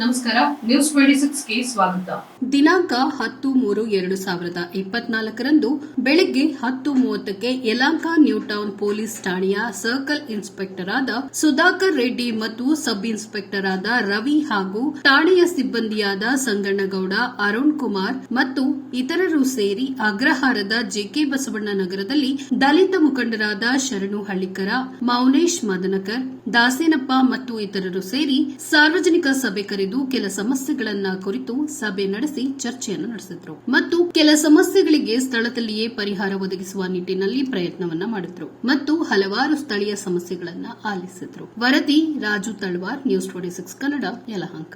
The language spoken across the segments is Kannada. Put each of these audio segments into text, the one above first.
ನಮಸ್ಕಾರ ನ್ಯೂಸ್ ಟ್ವೆಂಟಿ ಸಿಕ್ಸ್ಗೆ ಸ್ವಾಗತ. ದಿನಾಂಕ ಹತ್ತು ಮೂರು ಎರಡು ಸಾವಿರದ ಇಪ್ಪತ್ನಾಲ್ಕರಂದು ಬೆಳಗ್ಗೆ ಹತ್ತು ಮೂವತ್ತಕ್ಕೆ ಯಲಾಂಕ ನ್ಯೂ ಟೌನ್ ಪೊಲೀಸ್ ಠಾಣೆಯ ಸರ್ಕಲ್ ಇನ್ಸ್ಪೆಕ್ಟರ್ ಆದ ಸುಧಾಕರ್ ರೆಡ್ಡಿ ಮತ್ತು ಸಬ್ ಇನ್ಸ್ಪೆಕ್ಟರ್ ಆದ ರವಿ ಹಾಗೂ ಠಾಣೆಯ ಸಿಬ್ಬಂದಿಯಾದ ಸಂಗಣ್ಣಗೌಡ, ಅರುಣ್ ಕುಮಾರ್ ಮತ್ತು ಇತರರು ಸೇರಿ ಅಗ್ರಹಾರದ ಜೆಕೆ ಬಸವಣ್ಣ ನಗರದಲ್ಲಿ ದಲಿತ ಮುಖಂಡರಾದ ಶರಣು ಹಳ್ಳಿಕರ, ಮೌನೇಶ್ ಮದನಕರ್, ದಾಸೇನಪ್ಪ ಮತ್ತು ಇತರರು ಸೇರಿ ಸಾರ್ವಜನಿಕ ಸಭೆ ಕರೆದು ಕೆಲ ಸಮಸ್ಯೆಗಳನ್ನ ಕುರಿತು ಸಭೆ ನಡೆಸಿ ಚರ್ಚೆಯನ್ನು ನಡೆಸಿದ್ರು. ಮತ್ತು ಕೆಲ ಸಮಸ್ಯೆಗಳಿಗೆ ಸ್ಥಳದಲ್ಲಿಯೇ ಪರಿಹಾರ ಒದಗಿಸುವ ನಿಟ್ಟಿನಲ್ಲಿ ಪ್ರಯತ್ನವನ್ನ ಮಾಡಿದ್ರು. ಮತ್ತು ಹಲವಾರು ಸ್ಥಳೀಯ ಸಮಸ್ಯೆಗಳನ್ನ ಆಲಿಸಿದ್ರು. ವರದಿ Raju Talwar news twenty six Kannada Yelahanka.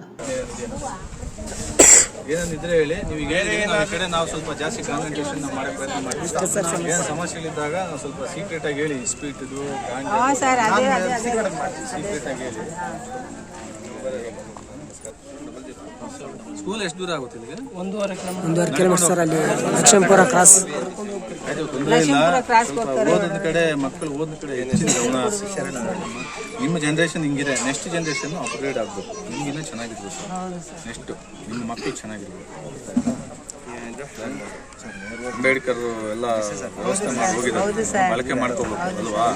ಏನಂದಿದ್ರೆ ಹೇಳಿ ನೀವು ಈ ಕಡೆ ನಾವು ಸ್ವಲ್ಪ ಜಾಸ್ತಿ ಕಾನ್ಸಂಟ್ರೇಷನ್ ಮಾಡಕ್ ಪ್ರಯತ್ನ ಮಾಡ್ತೀವಿ. ಏನು ಸಮಸ್ಯೆಗಳಿದ್ದಾಗ ನಾವು ಸ್ವಲ್ಪ ಸೀಕ್ರೆಟ್ ಆಗಿ ಹೇಳಿ ಸ್ಪೀಟ್ ಇದು ಸರ್ ಅದೇ ಅದೇ ಅದೇ. ಸೀಕ್ರೆಟ್ ಆಗಿ ಹೇಳಿ. ಸ್ಕೂಲ್ ಎಷ್ಟು ದೂರ ಆಗುತ್ತೆ ಇಲ್ಲಿಗೆ? ಒಂದೂವರೆ ಕಿಲೋಮೀಟರ್ ಸರ್ ಅಲ್ಲಿ ಲಕ್ಷ್ಮೀಪುರ ಕ್ರಾಸ್ ಆಯ್ತು ತೊಂದರೆ ಇಲ್ಲ. ಸ್ವಲ್ಪ ಓದಿದ ಕಡೆ ಮಕ್ಕಳು ಓದಿದ ಕಡೆ ಹೆಚ್ಚಿನ ಗಮನ ಹರಿಸಿ. ನಿಮ್ಮ ಜನರೇಷನ್ ಹಿಂಗಿದೆ. ನೆಕ್ಸ್ಟ್ ಜನ್ರೇಷನ್ ಅಪ್ಗ್ರೇಡ್ ಆಗಬೇಕು. ನಿಮಗಿನ್ನ ಚೆನ್ನಾಗಿರ್ಬೇಕು. ನೆಕ್ಸ್ಟ್ ನಿಮ್ಮ ಮಕ್ಕಳು ಚೆನ್ನಾಗಿರ್ಬೇಕು. ಅಂಬೇಡ್ಕರ್ ಎಲ್ಲ ವ್ಯವಸ್ಥೆ ಮಾಡಿ ಹೋಗಿದ್ದಾರೆ. ಬಳಕೆ ಮಾಡ್ಕೋಬೇಕು ಅಲ್ವಾ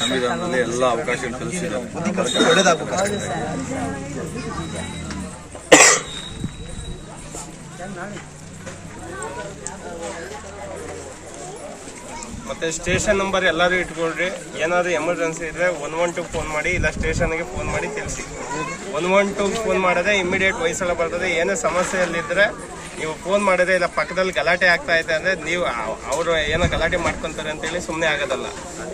ಸಂವಿಧಾನದಲ್ಲಿ ಎಲ್ಲ ಅವಕಾಶಗಳು ಕಲಿಸಿದ್ದಾರೆ ಮತ್ತೆ ಸ್ಟೇಷನ್ ನಂಬರ್ ಎಲ್ಲರೂ ಇಟ್ಕೊಳ್ರಿ. ಏನಾದ್ರು ಎಮರ್ಜೆನ್ಸಿ ಇದ್ರೆ ಒನ್ ಒನ್ ಟು ಫೋನ್ ಮಾಡಿ, ಇಲ್ಲ ಸ್ಟೇಷನ್ಗೆ ಫೋನ್ ಮಾಡಿ ತಿಳಿಸಿ. ಒನ್ ಒನ್ ಟು ಫೋನ್ ಮಾಡಿದ್ರೆ ಇಮಿಡಿಯೇಟ್ ವಯಸ್ಸೆಲ್ಲ ಬರ್ತದೆ. ಏನೇ ಸಮಸ್ಯೆಯಲ್ಲಿದ್ದರೆ ನೀವು ಫೋನ್ ಮಾಡಿದ್ರೆ, ಇಲ್ಲ ಪಕ್ಕದಲ್ಲಿ ಗಲಾಟೆ ಆಗ್ತಾ ಇದೆ ಅಂದರೆ ನೀವು ಅವರು ಏನೋ ಗಲಾಟೆ ಮಾಡ್ಕೊಂತಾರೆ ಅಂತೇಳಿ ಸುಮ್ಮನೆ ಆಗೋದಲ್ಲ.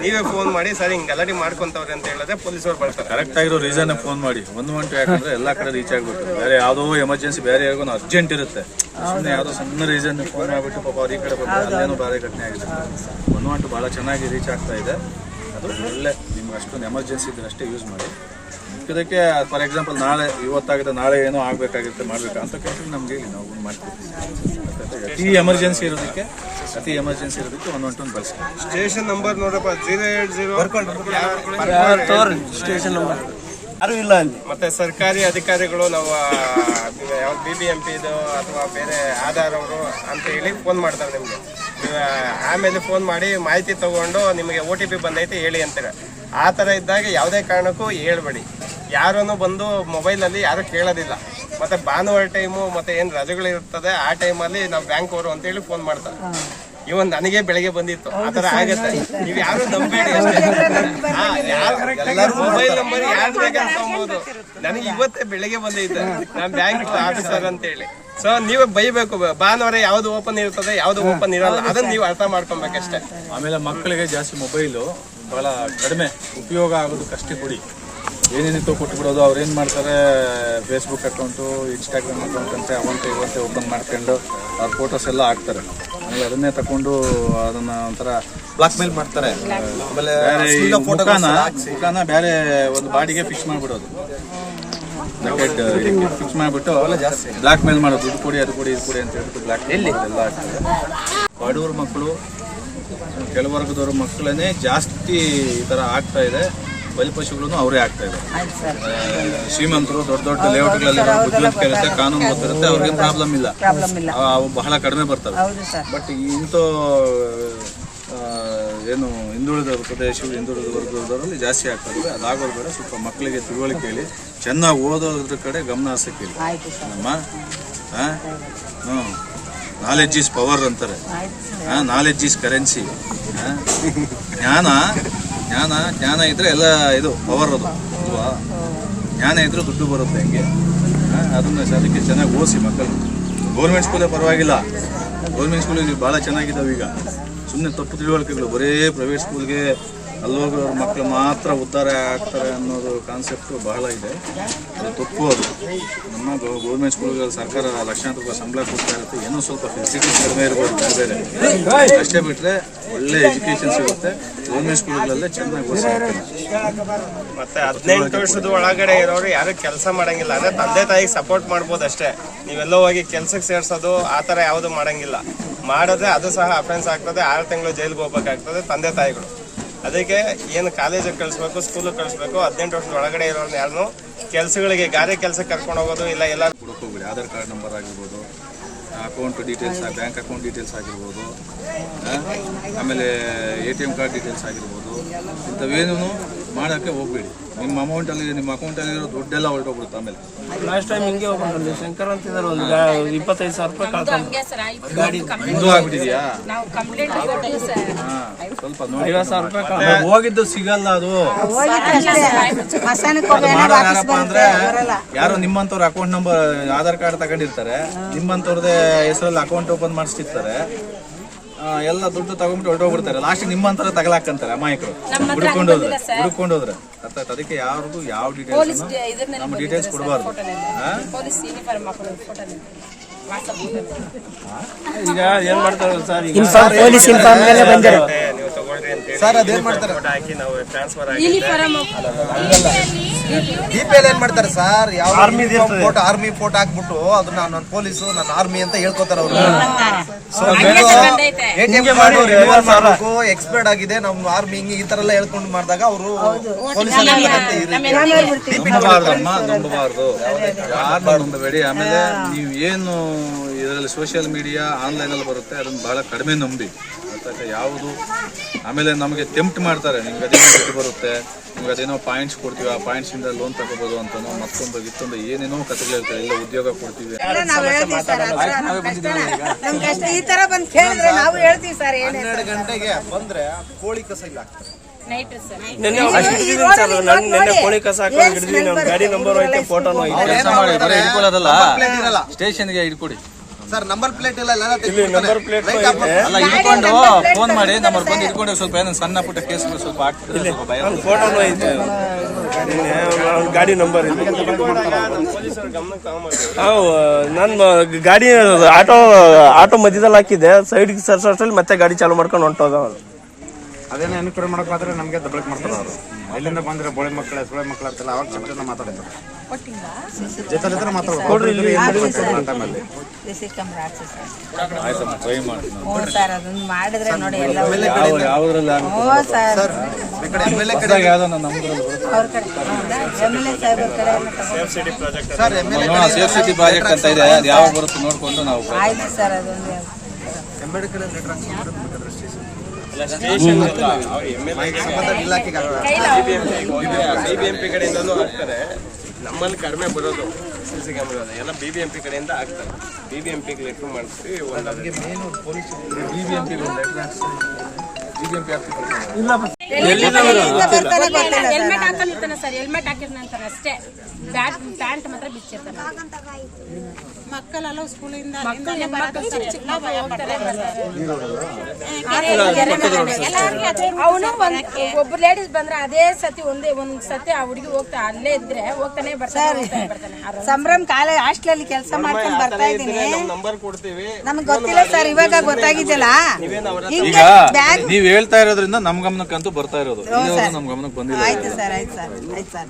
ನೀವೇ ಫೋನ್ ಮಾಡಿ, ಸರ್, ಹಿಂಗೆ ಗಲಾಟೆ ಮಾಡ್ಕೊಂತವ್ರೆ ಅಂತ ಹೇಳಿದ್ರೆ ಪೊಲೀಸರು ಬರ್ತಾರೆ. ಕರೆಕ್ಟ್ ಆಗಿರೋ ರೀಸನ್ ಫೋನ್ ಮಾಡಿ. ಒಂದು ಗಂಟೆ ಯಾಕಂದ್ರೆ ಎಲ್ಲಾ ಕಡೆ ರೀಚ್ ಆಗ್ಬಿಟ್ಟು ಬೇರೆ ಯಾವುದೋ ಎಮರ್ಜೆನ್ಸಿ ಬೇರೆ ಯಾರಿಗೂ ಅರ್ಜೆಂಟ್ ಇರುತ್ತೆ. ಸುಮ್ಮನೆ ಯಾವುದೋ ಸಣ್ಣ ರೀಸನ್ ಫೋನ್ ಮಾಡಿಬಿಟ್ಟು ಪಾಪ ಅವ್ರ ಈ ಕಡೆ ಬರ್ತಾರೆ ಅಲ್ಲೇನೋ ಬೇರೆ ಘಟನೆ ಆಗಿದೆ ಒಂದು ಭಾಳ ಬಹಳ ಚೆನ್ನಾಗಿ ರೀಚ್ ಆಗ್ತಾ ಇದೆ ಅದು ಒಳ್ಳೆ ನಿಮ್ಗೆ ಅಷ್ಟೊಂದು ಎಮರ್ಜೆನ್ಸಿ ಇದ್ರೆ ಅಷ್ಟೇ ಯೂಸ್ ಮಾಡಿ ಇದಕ್ಕೆ ಫಾರ್ ಎಕ್ಸಾಂಪಲ್ ನಾಳೆ ಇವತ್ತಾಗಿದೆ ನಾಳೆ ಏನೋ ಆಗ್ಬೇಕಾಗಿರುತ್ತೆ ಮಾಡ್ಬೇಕಂತ ಅಂತ ಕೇಳಿ ನಮಗೆ ನಾವು ಮಾಡ್ತೀವಿ ಅತಿ ಎಮರ್ಜೆನ್ಸಿ ಇರೋದಕ್ಕೆ ಅತಿ ಎಮರ್ಜೆನ್ಸಿ ಇರೋದಕ್ಕೆ ಒನ್ ಗಂಟೆ ಒಂದು ಬಳಸಿ ಸ್ಟೇಷನ್ ನಂಬರ್ ನೋಡಪ್ಪ zero eight zero station number ಯಾರು ಇಲ್ಲ ಅಲ್ಲಿ. ಮತ್ತೆ ಸರ್ಕಾರಿ ಅಧಿಕಾರಿಗಳು ನಾವು ಯಾವ ಬಿ ಬಿ ಎಂ ಪಿದು ಅಥವಾ ಬೇರೆ ಆಧಾರ್ ಅವರು ಅಂತ ಹೇಳಿ ಫೋನ್ ಮಾಡ್ತಾರೆ ನಿಮಗೆ. ನೀವು ಆಮೇಲೆ ಫೋನ್ ಮಾಡಿ ಮಾಹಿತಿ ತಗೊಂಡು ನಿಮಗೆ ಓ ಟಿ ಪಿ ಬಂದೈತೆ ಹೇಳಿ ಅಂತಾರೆ. ಆ ಥರ ಇದ್ದಾಗ ಯಾವುದೇ ಕಾರಣಕ್ಕೂ ಹೇಳ್ಬೇಡಿ. ಯಾರನ್ನು ಬಂದು ಮೊಬೈಲಲ್ಲಿ ಯಾರು ಕೇಳೋದಿಲ್ಲ. ಮತ್ತೆ ಭಾನುವಾರ ಟೈಮು ಮತ್ತೆ ಏನು ರಜೆಗಳಿರ್ತದೆ ಆ ಟೈಮಲ್ಲಿ ನಾವು ಬ್ಯಾಂಕ್ ಅವರು ಅಂತೇಳಿ ಫೋನ್ ಮಾಡ್ತಾರೆ. ಇವನ್ ನನಗೆ ಬೆಳಗ್ಗೆ ಬಂದಿತ್ತು. ಆತರ ತರ ಆಗತ್ತೆ. ನೀವು ಯಾರು ನಂಬೇಡಿ ಎಲ್ಲರೂ ಮೊಬೈಲ್ ನಂಬರ್ ಯಾರು ಬೇಕಾದ್ರೆ ನನಗೆ ಇವತ್ತೇ ಬೆಳಗ್ಗೆ ಬಂದೈತೆ ನಾನ್ ಬ್ಯಾಂಕ್ ಆಫೀಸರ್ ಅಂತ ಹೇಳಿ ಸೊ ನೀವೇ ಬೈಬೇಕು. ಭಾನುವಾರ ಯಾವ್ದು ಓಪನ್ ಇರ್ತದೆ ಯಾವ್ದು ಓಪನ್ ಇರಲ್ಲ. ಅದನ್ನ ನೀವು ಅರ್ಥ ಮಾಡ್ಕೊಬೇಕಷ್ಟೇ. ಆಮೇಲೆ ಮಕ್ಕಳಿಗೆ ಜಾಸ್ತಿ ಮೊಬೈಲು ಬಹಳ ಕಡಿಮೆ. ಉಪಯೋಗ ಆಗೋದಕ್ಕಷ್ಟೇ ಕೊಡಿ. ಏನೇನಿತ್ತು ಕೊಟ್ಬಿಡೋದು. ಅವ್ರು ಏನು ಮಾಡ್ತಾರೆ? ಫೇಸ್ಬುಕ್ ಅಕೌಂಟು ಇನ್ಸ್ಟಾಗ್ರಾಮ್ ಅಕೌಂಟ್ ಅಂತ ಅವಂತೆ ಇವಂತೆ ಓಪನ್ ಮಾಡ್ಕೊಂಡು ಅವ್ರ ಫೋಟೋಸ್ ಎಲ್ಲ ಹಾಕ್ತಾರೆ. ಆಮೇಲೆ ಅದನ್ನೇ ತಕೊಂಡು ಅದನ್ನ ಒಂಥರ ಬ್ಲಾಕ್ ಮೇಲ್ ಮಾಡ್ತಾರೆ. ಆಮೇಲೆ ಮುಖಾನ ಮುಖಾನ ಬೇರೆ ಒಂದು ಬಾಡಿಗೆ ಫಿಕ್ಸ್ ಮಾಡ್ಬಿಡೋದು. ಫಿಕ್ಸ್ ಮಾಡ್ಬಿಟ್ಟು ಬ್ಲಾಕ್ ಮೇಲ್ ಮಾಡೋದು. ದುಡ್ಡು ಕೊಡಿ ಅದು ಕೊಡಿ ಇದು ಕೊಡಿ ಅಂತ ಹೇಳ್ಬಿಟ್ಟು ಬ್ಲಾಕ್ ಮೇಲ್ ಎಲ್ಲ? ಆಗ್ತದೆ ಬಡವ್ರ ಮಕ್ಕಳು ಕೆಳವರ್ಗದವ್ರ ಮಕ್ಕಳನ್ನೇ ಜಾಸ್ತಿ ಈ ತರ ಆಗ್ತಾ ಇದೆ. ಬಲಿಪಶುಗಳನ್ನು ಅವರೇ ಆಗ್ತಾ ಇದೆ ಶ್ರೀಮಂತರು ದೊಡ್ಡ ದೊಡ್ಡ ಲೇಔಟ್ಗಳಲ್ಲಿ ಬಿಸ್ನೆಸ್ ಕೆಲಸ ಕಾನೂನು ಗೊತ್ತಿರುತ್ತೆ ಅವ್ರಿಗೆ ಪ್ರಾಬ್ಲಮ್ ಇಲ್ಲ. ಅವು ಬಹಳ ಕಡಿಮೆ ಬರ್ತವೆ. ಬಟ್ ಇಂಥ ಏನು ಹಿಂದುಳಿದ ಪ್ರದೇಶಗಳು ಹಿಂದುಳಿದ ವರ್ಗದವರಲ್ಲಿ ಜಾಸ್ತಿ ಆಗ್ತದೆ. ಅದಾಗೋದು ಬೇಡ ಸ್ವಲ್ಪ ಮಕ್ಕಳಿಗೆ ತಿಳುವಳಿಕೆ ಹೇಳಿ ಚೆನ್ನಾಗಿ ಓದೋದ್ರ ಕಡೆ ಗಮನ ಸರ್. ನಮ್ಮ ಹ್ಞೂ ನಾಲೆಡ್ಜ್ ಈಸ್ ಪವರ್ ಅಂತಾರೆ. ನಾಲೆಡ್ಜ್ ಈಸ್ ಕರೆನ್ಸಿ ಜ್ಞಾನ ಜ್ಞಾನ ಜ್ಞಾನ ಇದ್ರೆ ಎಲ್ಲ ಇದು ಪವರ್ ಅದು, ಅಲ್ವಾ? ಜ್ಞಾನ ಇದ್ರೆ ದುಡ್ಡು ಬರುತ್ತೆ ಹೆಂಗೆ? ಅದನ್ನ ಅದಕ್ಕೆ ಚೆನ್ನಾಗಿ ಓದಿಸಿ ಮಕ್ಕಳು. ಗೌರ್ಮೆಂಟ್ ಸ್ಕೂಲೇ ಪರವಾಗಿಲ್ಲ. ಗೌರ್ಮೆಂಟ್ ಸ್ಕೂಲ್ ಭಾಳ ಚೆನ್ನಾಗಿದ್ದಾವೆ ಈಗ ಸುಮ್ಮನೆ ತಪ್ಪು ತಿಳುವಳಿಕೆಗಳು, ಬರೀ ಪ್ರೈವೇಟ್ ಸ್ಕೂಲ್ಗೆ ಅಲ್ಲೋಗೋರ ಮಕ್ಕಳು ಮಾತ್ರ ಉದ್ಧಾರ ಆಗ್ತಾರೆ ಅನ್ನೋದು ಕಾನ್ಸೆಪ್ಟ್ ಬಹಳ ಇದೆ. ಅದು ತಪ್ಪು ಅದು. ನಮ್ಮ ಗೌರ್ಮೆಂಟ್ ಸ್ಕೂಲ್ಗಳಲ್ಲಿ ಸರ್ಕಾರ ಲಕ್ಷಾಂತರ ರೂಪಾಯಿ ಸಂಬಳ ಕೊಡ್ತಾ ಇರುತ್ತೆ. ಏನೋ ಸ್ವಲ್ಪ ಫೆಸಿಲಿಟೀಸ್ ಕಡಿಮೆ ಇರ್ಬೋದು ಬೇರೆ ಬೇರೆ. ಅಷ್ಟೇ ಬಿಟ್ಟರೆ ಒಳ್ಳೆ ಎಜುಕೇಶನ್ ಸಿಗುತ್ತೆ. ಗೌರ್ಮೆಂಟ್ ಸ್ಕೂಲ್ಗಳಲ್ಲೇ ಚೆನ್ನಾಗಿ ಮತ್ತೆ ಹದಿನೆಂಟು ವರ್ಷದ ಒಳಗಡೆ ಇರೋರು ಯಾರು ಕೆಲಸ ಮಾಡಂಗಿಲ್ಲ. ಅಂದ್ರೆ ತಂದೆ ತಾಯಿಗೆ ಸಪೋರ್ಟ್ ಮಾಡ್ಬೋದು ಅಷ್ಟೇ. ನೀವೆಲ್ಲೋ ಹೋಗಿ ಕೆಲ್ಸಕ್ಕೆ ಸೇರ್ಸೋದು ಆ ಥರ ಯಾವುದು ಮಾಡಂಗಿಲ್ಲ. ಮಾಡಿದ್ರೆ ಅದು ಸಹ ಅಫೆನ್ಸ್ ಆಗ್ತದೆ. ಆರು ತಿಂಗಳು ಜೈಲಿಗೆ ಹೋಗ್ಬೇಕಾಗ್ತದೆ ತಂದೆ ತಾಯಿಗಳು. ಅದಕ್ಕೆ ಏನು ಕಾಲೇಜಿಗೆ ಕಳಿಸ್ಬೇಕು ಸ್ಕೂಲಿಗೆ ಕಳಿಸ್ಬೇಕು, ಹದಿನೆಂಟು ವರ್ಷದ ಒಳಗಡೆ ಇರೋರ್ನ ಯಾರನ್ನು ಕೆಲಸಗಳಿಗೆ, ಗಾರೆ ಕೆಲಸ ಕರ್ಕೊಂಡು ಹೋಗೋದು ಇಲ್ಲ ಎಲ್ಲ ಹುಡುಕೋಗ್ಬಿಡಿ. ಆಧಾರ್ ಕಾರ್ಡ್ ನಂಬರ್ ಆಗಿರ್ಬೋದು account details bank account details ಆಗಿರ್ಬೋದು ಆಮೇಲೆ A T M card details ಆಗಿರ್ಬೋದು, ಇಂಥವೇನೂ ಮಾಡೋಕ್ಕೆ ಹೋಗ್ಬೇಡಿ. ನಿಮ್ಮ ಅಮೌಂಟಲ್ಲಿ ನಿಮ್ಮ ಅಕೌಂಟಲ್ಲಿ ಇರೋ ದುಡ್ಡೆಲ್ಲ ಹೊರಟೋಗ್ಬಿಡುತ್ತೆ ಆಮೇಲೆ. ಲಾಸ್ಟ್ ಟೈಮ್ ಹಿಂಗೆ ಹೋಗ್ಬಿಟ್ಟು ಶಂಕರ್ ಅಂತಿದ್ದಾರೆ ಒಂದು ಇಪ್ಪತ್ತೈದು ಸಾವಿರ ರೂಪಾಯಿ ಕಳ್ಕೊಂಡು ಇದು. ಆಗ್ಬಿಟ್ಟಿದ್ಯಾ? ನಾವು ಕಂಪ್ಲೇಂಟ್ ಕೊಟ್ಟಿವಿ ಸರ್. ಹಾ, ಸ್ವಲ್ಪ ನೋಡಿ. ಐವತ್ತು ಸಾವಿರ ರೂಪಾಯಿ ಹೋಗಿದ್ದು ಸಿಗಲ್ಲ ಅದು. ಯಾರಪ್ಪ ಅಂದ್ರೆ ಯಾರು ನಿಮ್ಮಂತವ್ರ ಅಕೌಂಟ್ ನಂಬರ್ ಆಧಾರ್ ಕಾರ್ಡ್ ತಗೊಂಡಿರ್ತಾರೆ. ನಿಮ್ಮಂತವ್ರದೇ ಹೆಸರಲ್ಲಿ ಅಕೌಂಟ್ ಓಪನ್ ಮಾಡಿಸ್ತಿರ್ತಾರೆ. ಎಲ್ಲ ದುಡ್ಡು ತಗೊಂಡ್ಬಿಟ್ಟು ಹೊರಟೋಗ್ಬಿಡ್ತಾರೆ. ಲಾಸ್ಟ್ ನಿಮ್ಮಂತರ ತಗಲಾಕಂತಾರೆ ಅಮಾಯಕರು. ಹುಡ್ಕೊಂಡು ಹೋದ್ರೆ ಹುಡ್ಕೊಂಡು ಹೋದ್ರೆ. ಅರ್ಥಾತ್ ಅದಕ್ಕೆ ಯಾರು ಯಾವ ಡೀಟೇಲ್ಸ್ ನಮ್ಮ ಡೀಟೇಲ್ಸ್ ಕೊಡಬಾರ್ದು. ಈಗ ಏನ್ ಮಾಡ್ತಾರೆ ಸರ್ ಈಗ ಪೊಲೀಸ್ ಇನ್ಫಾರ್ಮ್ ಮೇಲೆ ಬಂದಿರೋ. ಸರ್ ಅದೇನ್ ಮಾಡ್ತಾರೆ? ಹಾಕಿ ನಾವು ಟ್ರಾನ್ಸ್ಫರ್ ಆಗಿ ಯೂನಿಫಾರ್ಮ್ ಪಿ ಎಲ್ ಏನ್ ಮಾಡ್ತಾರೆ ಸರ್? ಯಾವ ಫೋಟೋ ಆರ್ಮಿ ಫೋಟೋ ಹಾಕ್ಬಿಟ್ಟು ಅದನ್ನ ನಾನು ಪೊಲೀಸು ನನ್ನ ಆರ್ಮಿ ಅಂತ ಹೇಳ್ಕೊತಾರೆ ಅವರು. ಮಾಡಬೇಕು ಎಕ್ಸ್ಪರ್ಟ್ ಆಗಿದೆ ನಮ್ ಆರ್ಮಿ ಹಿಂಗೆ ಈ ತರ ಎಲ್ಲ ಹೇಳ್ಕೊಂಡು ಮಾಡಿದಾಗ ಅವರು ಪೊಲೀಸ್ ನಂಬಬಾರ್ದು. ನಂಬಬೇಡಿ. ಆಮೇಲೆ ನೀವು ಏನು ಇದರಲ್ಲಿ ಸೋಷಿಯಲ್ ಮೀಡಿಯಾ ಆನ್ಲೈನ್ ಅಲ್ಲಿ ಬರುತ್ತೆ ಅದನ್ನ ಬಹಳ ಕಡಿಮೆ ನಂಬಿ. ಅರ್ಥಾಯ್ತಾ ಯಾವುದು? ಆಮೇಲೆ ನಮಗೆ ಟೆಂಪ್ಟ್ ಮಾಡ್ತಾರೆ ನಿಮ್ಗೆ ಅದೇನೋ ದುಡ್ಡು ಬರುತ್ತೆ ನಿಮ್ಗೆ ಅದೇನೋ ಪಾಯಿಂಟ್ಸ್ ಕೊಡ್ತೀವಿ ಆ ಪಾಯಿಂಟ್ಸ್ ಇಂದ ಲೋನ್ ತಗೋಬಹುದು ಅಂತನೋ ಮತ್ತೊಂದು ಇತ್ತೊಂದು ಏನೇನೋ ಕಥೆಗಳು ಇರ್ತಾರೆ ಇಲ್ಲ ಉದ್ಯೋಗ ಕೊಡ್ತೀವಿ. ನಮ್ಗೆ ಅಷ್ಟು ಈ ತರ ಬಂದು ಕೇಳಿದ್ರೆ ನಾವು ಹೇಳ್ತೀವಿ ಸರ್ ಹನ್ನೆರಡು ಗಂಟೆಗೆ ಬಂದ್ರೆ ಕೋಳಿ ಕಸ ಇಲ್ಲ. ಸರ್. ನಿನ್ನೆ ಹಿಡಿದಿದ್ದೀನಿ ಸರ್ ನಾನು ನಿನ್ನೆ ಕೋಳಿ ಕಸ ಹಾಕೊಂಡು ಹಿಡಿದಿದ್ದೀನಿ ಗಾಡಿ ನಂಬರ್ ಐತೆ ಫೋಟೋನು ಐತೆ ಸ್ಟೇಷನ್ಗೆ ಹಿಡ್ಕೊಡಿ. ಸರ್ ನಂಬರ್ ಪ್ಲೇಟ್ ಇಲ್ಲ ಎಲ್ಲ ಇಲ್ಲಿ ನಂಬರ್ ಪ್ಲೇಟ್ ಐತೆ ಅಲ್ಲ ಇಟ್ಕೊಂಡು ಫೋನ್ ಮಾಡಿ ನಂಬರ್ ಬಂದು ಇಟ್ಕೊಂಡು ಸ್ವಲ್ಪ ಏನೋ ಸಣ್ಣ ಪುಟ್ಟ ಕೇಸ್ಗಳು ಸ್ವಲ್ಪ ಆಗ್ತಿದೆ ಸ್ವಲ್ಪ ಭಯ ಒಂದು ಫೋಟೋನು ಐತೆ. ನಿನ್ನೆ ಗಾಡಿ ನಂಬರ್ ಇದೆ. ನಾವು ನನ್ನ ಗಾಡಿ ಆಟೋ ಆಟೋ ಮಧ್ಯದಲ್ಲಿ ಹಾಕಿದ್ದೆ. ಸೈಡ್ಗೆ ಸರ್ಸೋಷ್ಟರಲ್ಲಿ ಮತ್ತೆ ಗಾಡಿ ಚಾಲು ಮಾಡ್ಕೊಂಡು ಹೊಂಟೋದ ಅವ್ನು ಅದೇನೋ ಎನ್ಕ್ವೈರಿ ಮಾಡಕ್ ಹೋದ್ರೆ ನಮಗೆ ದಬ್ಬಳಕ್ ಮಾಡ್ತಾರೆ ಅವರು. ಎಲ್ಲಿಂದ ಬಂದ್ರೆ ಬೋಳಿ ಮಕ್ಕಳ ಸುಳೆ ಮಕ್ಕಳ ಅಂತೆಲ್ಲ ಅವಾಗ ಚಿಕ್ಕ ಮಾತಾಡ್ತಾರೆ. ಜೊತೆ ಜೊತೆ ಮಾತಾಡ್ಬೋದು ಟೈಮಲ್ಲಿ ಸಿ ಕ್ಯಾಮ್ರಾ ಹಾಕ್ಸಿ ಸರ್. ಆಯ್ತಮ್ಮ ಟ್ರೈ ಮಾಡ್ತೀನಿ ಸರ್ ಅದನ್ನ ಮಾಡಿದ್ರೆ ನೋಡಿ ಎಲ್ಲ ಯಾವ ಯಾವ್ದ್ರಲ್ಲಿ ಆಗುತ್ತೆ ಹ್ಞೂ ಸರ್. ಈ ಕಡೆ ಎಂ ಎಲ್ ಎ ಹೊಸ್ದಾಗಿ ಯಾವ್ದೋ ನನ್ನ ನಂಬರಲ್ಲಿ ಬರುತ್ತೆ ಅವ್ರ ಕಡೆ ಎಂ ಎಲ್ ಎ ಸಾಹೇಬ್ರ ಕಡೆ ಎಲ್ಲ ತಗೊಂಡು safe city project sir M L A ನೋಡೋಣ ಸೇಫ್ ಸಿಟಿ ಪ್ರಾಜೆಕ್ಟ್ ಅಂತ ಇದೆ. ಅದು ಯಾವಾಗ ಬರುತ್ತೆ ನೋಡ್ಕೊಂಡು ನಾವು ಆಯ್ತು ಸರ್ ಅದೊಂದು ಅಂಬೇಡ್ಕರ್ ಬಿ ಹಾಕ್ತಾರೆ. ಬಿಬಿಎಂಪಿ ಕಡೆಯಿಂದನೂ ಆಗ್ತಾರೆ ನಮ್ಮಲ್ಲಿ ಕಡಿಮೆ ಬರೋದು ಸಿ ಸಿ ಕ್ಯಾಮ್ರಾ ಎಲ್ಲ ಬಿಬಿಎಂಪಿ ಕಡೆಯಿಂದ ಆಗ್ತಾರೆ ಬಿಬಿಎಂಪಿಗೆ ಲೆಟ್ರ್ ಮಾಡಿಸ್ತೀವಿ ಒಂದು ಬಿಬಿಎಂಪಿ ಬಿಬಿಎಂಪಿ ಹೆಲ್ಮೆಟ್ ಹಾಕೊಂಡಿರ್ತಾನೆ ಸರ್ ಹೆಲ್ಮೆಟ್ ಹಾಕಿರ್ತಾನೆ ಅಷ್ಟೇ ಬ್ಯಾಟ್ ಪ್ಯಾಂಟ್ ಮಾತ್ರ ಬಿಚ್ಚಿರ್ತಾನೆ ಮಕ್ಕಳೆಲ್ಲ ಸ್ಕೂಲಿಂದ ಅವನು ಒಬ್ಬ ಲೇಡೀಸ್ ಬಂದ್ರೆ ಅದೇ ಸತಿ ಒಂದೇ ಒಂದ್ ಸತಿ ಆ ಹುಡುಗಿ ಹೋಗ್ತಾ ಅಲ್ಲೇ ಇದ್ರೆ ಹೋಗ್ತಾನೆ ಆ ಸಂಭ್ರಮ್ ಕಾಲೇಜ್ ಹಾಸ್ಟೆಲ್ ಕೆಲಸ ಮಾಡ್ಕೊಂಡು ಬರ್ತಾ ಇದ್ದೀನಿ ನಮ್ಮ ನಂಬರ್ ಕೊಡ್ತೀವಿ ನಮ್ಗೆ ಗೊತ್ತಿಲ್ಲ ಸರ್ ಇವಾಗ ಗೊತ್ತಾಗಿದ್ದಲ್ಲ ಹಿಂಗೆ ಈಗ ಬ್ಯಾಗ್ ನೀವ್ ಹೇಳ್ತಾ ಇರೋದ್ರಿಂದ ನಮ್ ಗಮನಕ್ಕಂತೂ ಬರ್ತಾ ಇರೋದು. ಇಲ್ಲಿವರೆಗೂ ನಮ್ ಗಮನಕ್ಕೆ ಬಂದಿಲ್ಲ ಆಯ್ತು ಸರ್ ಆಯ್ತು ಸರ್ ಆಯ್ತು ಸರ್.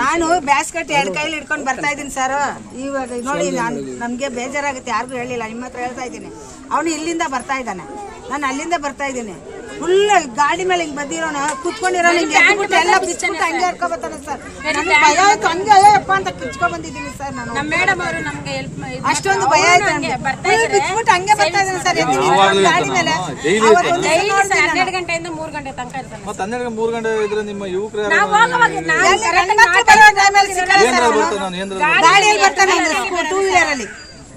ನಾನು ಬ್ಯಾಸ್ಕೆಟ್ ಎರಡು ಕೈಲಿ ಇಟ್ಕೊಂಡು ಬರ್ತಾ ಇದ್ದೀನಿ ಸರ್. ಇವಾಗ ನೋಡಿ ನಾನು ನಮಗೆ ಬೇಜಾರಾಗುತ್ತೆ ಯಾರಿಗೂ ಹೇಳಿಲ್ಲ ನಿಮ್ಮ ಹತ್ರ ಹೇಳ್ತಾ ಇದ್ದೀನಿ. ಅವನು ಇಲ್ಲಿಂದ ಬರ್ತಾ ಇದ್ದಾನೆ. ನಾನು ಅಲ್ಲಿಂದ ಬರ್ತಾ ಇದ್ದೀನಿ. ಫುಲ್ ಗಾಡಿ ಮೇಲೆ ಹಿಂಗ್ ಬಂದಿರೋಣ ಕುತ್ಕೊಂಡಿರೋ ಹಿಂಗೆ ಎದ್ಬಿಟ್ಟು ಎಲ್ಲ ಬಿಚ್ಚಿಬಿಟ್ಟು ಹಂಗೆ ಹರ್ಕೊ ಬರ್ತಾನೆ ಸರ್. ಭಯ ಆಯ್ತು ಹಂಗೆ ಅಯ್ಯಪ್ಪ ಅಂತ ಕಿಚ್ಕೊ ಬಂದಿದ್ದೀನಿ ಸರ್ ನಾನು. ನಮ್ಮ ಮೇಡಮ್ ಅವರು ನಮ್ಗೆ ಹೆಲ್ಪ್ ಅಷ್ಟೊಂದು ಭಯ ಆಯ್ತು ನನಗೆ ಫುಲ್ ಬಿಚ್ಚಿಬಿಟ್ಟು ಹಂಗೆ ಬರ್ತಾ ಇದ್ದಾನೆ ಸರ್. ಎದ್ದು ಗಾಡಿ ಮೇಲೆ. ಹನ್ನೆರಡು ಗಂಟೆಯಿಂದ ಮೂರು ಗಂಟೆ ತನಕ ಇರ್ತಾನೆ ಮತ್ತೆ ಹನ್ನೆರಡು ಮೂರು ಗಂಟೆ ಇದ್ರೆ ನಿಮ್ಮ ಯುವಕರು ಗಾಡಿಯಲ್ಲಿ ಬರ್ತಾನೆ ಟೂ ವೀಲರ್ ಅಲ್ಲಿ.